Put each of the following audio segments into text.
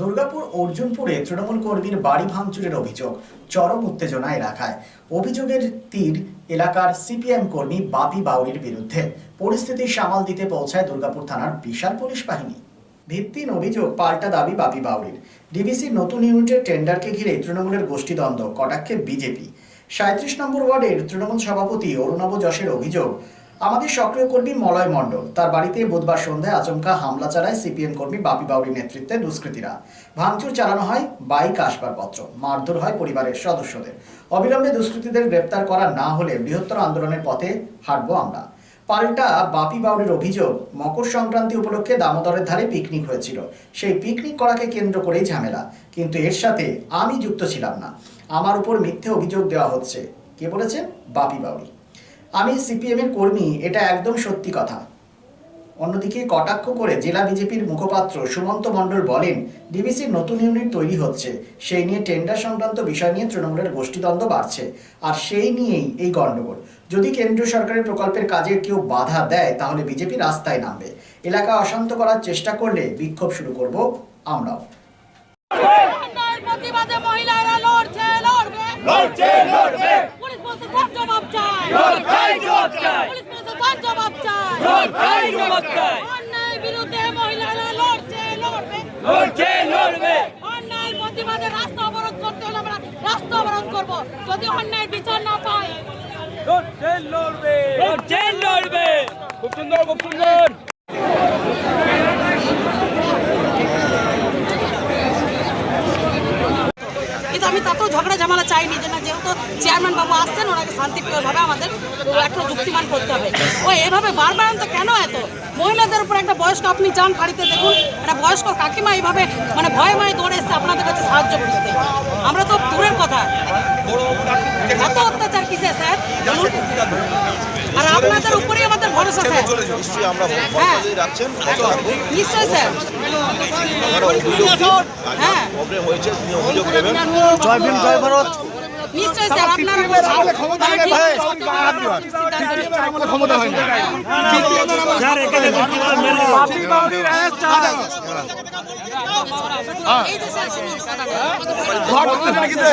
দুর্গাপুর অর্জুনপুরে তৃণমূল কর্মীর বাড়ি ভাঙচুরের অভিযোগ, চরম উত্তেজনা এলাকায়। অভিযোগের তীর এলাকার সিপিএম কর্মী বাপি বাউরির বিরুদ্ধে। পরিস্থিতি সামাল দিতে পৌঁছায় দুর্গাপুর থানার বিশাল পুলিশ বাহিনী। ভিত্তিহীন অভিযোগ পাল্টা দাবি বাপি বাউরির ডিভিসির নতুন ইউনিটের টেন্ডারকে ঘিরে তৃণমূলের গোষ্ঠীদ্বন্দ্ব, কটাক্ষে বিজেপি। সাঁত্রিশ নম্বর ওয়ার্ডের তৃণমূল সভাপতি অরুণাভ যশের অভিযোগ আমাদের সক্রিয় কর্মী মলয় মণ্ডল। তার বাড়িতে বুধবার সন্ধ্যায় আচমকা হামলা চালায় সিপিএম কর্মী বাপি বাউরির নেতৃত্বে দুষ্কৃতীরা। ভাঙচুর চালানো হয় বাইক আসবাবপত্র, মারধর হয় পরিবারের সদস্যদের। অবিলম্বে দুষ্কৃতীদের গ্রেপ্তার করা না হলে বৃহত্তর আন্দোলনের পথে হাঁটবো আমরা। পাল্টা বাপি বাউরির অভিযোগ, মকর সংক্রান্তি উপলক্ষে দামোদরের ধারে পিকনিক হয়েছিল। সেই পিকনিক করাকে কেন্দ্র করেই ঝামেলা। কিন্তু এর সাথে আমি যুক্ত ছিলাম না। আমার উপর মিথ্যে অভিযোগ দেওয়া হচ্ছে। কে বলেছেন? বাপি বাউরি আমি সিপিএম এর কর্মী এটা একদম সত্যি কথা। অন্যদিকে কটাক্ষ করে জেলা বিজেপির মুখপাত্র সুমন্ত মণ্ডল বলেন ডিবিসির নতুন ইউনিট তৈরি হচ্ছে। সেই নিয়ে টেন্ডার সংক্রান্ত বিষয় নিয়ে তৃণমূলের গোষ্ঠীদ্বন্দ্ব বাড়ছে। আর সেই নিয়েই এই গণ্ডগোল। যদি কেন্দ্রীয় সরকারের প্রকল্পের কাজে কেউ বাধা দেয় তাহলে বিজেপি রাস্তায় নামবে। এলাকা অশান্ত করার চেষ্টা করলে বিক্ষোভ শুরু করব আমরাও। প্রতিবাদে মহিলারা লড়ছে লড়বে। লড়ছে লড়বে। পুলিশ প্রশাসন জবাব চায় জবাব চাই পুলিশ প্রশাসন জবাব চায় লড়াই জবাব চাই অন্যায়ের বিরুদ্ধে মহিলারা লড়ছে লড়বে। লড়ছে লড়বে। অন্যায়ের প্রতিবাদে রাস্তা অবরোধ করতে হলে আমরা রাস্তা অবরোধ করব। যদি অন্যায়ের বিচার না পাই লড়ছে লড়বে। লড়ছে লড়বে। খুব সুন্দর খুব সুন্দর কিন্তু আমি তাতেও ঝগড়া ঝামেলা চাইনি যে না, যেহেতু চেয়ারম্যান বাবু আসছেন, ওনাকে শান্তিপ্রিয়ভাবে আমাদের একটা যুক্তিমান করতে হবে। ও এভাবে বারবার তো কেন এত? মহিলাদের উপর একটা বয়স্ক, আপনি যান বাড়িতে দেখুন, একটা বয়স্ক কাকিমা এইভাবে মানে ভয়ে ভয়ে দৌড়ে এসছে আপনাদের কাছে সাহায্য করতে আমরা তো দূরের কথা। এত অত্যাচার কিসে স্যার? আর আপনাদের উপরেই আমাদের নিশ্চয়ই আমরা হ্যাঁ। ভরসা রাখছেন নিশ্চয়ই স্যার অভিযোগ হ্যাঁ প্রবলেম হয়েছে তিনি অভিযোগ দেবেন জয় ভীম জয় ভারত নিশ্চয়ই স্যার আপনার তাহলে ঠিক আছে,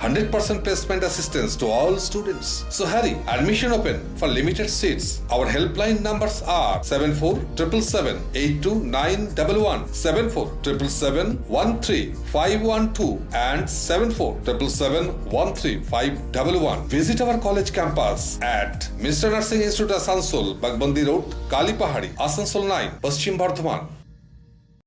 100% placement assistance to all students. So hurry, admission open for limited seats. Our helpline numbers are 7477 82911, 7477 13512 and 7477 13511. Visit our college campus at Mr. Nursing Institute Asansol, Bagbandi Road, Kalipahari, Asansol 9, Paschim Bardhaman.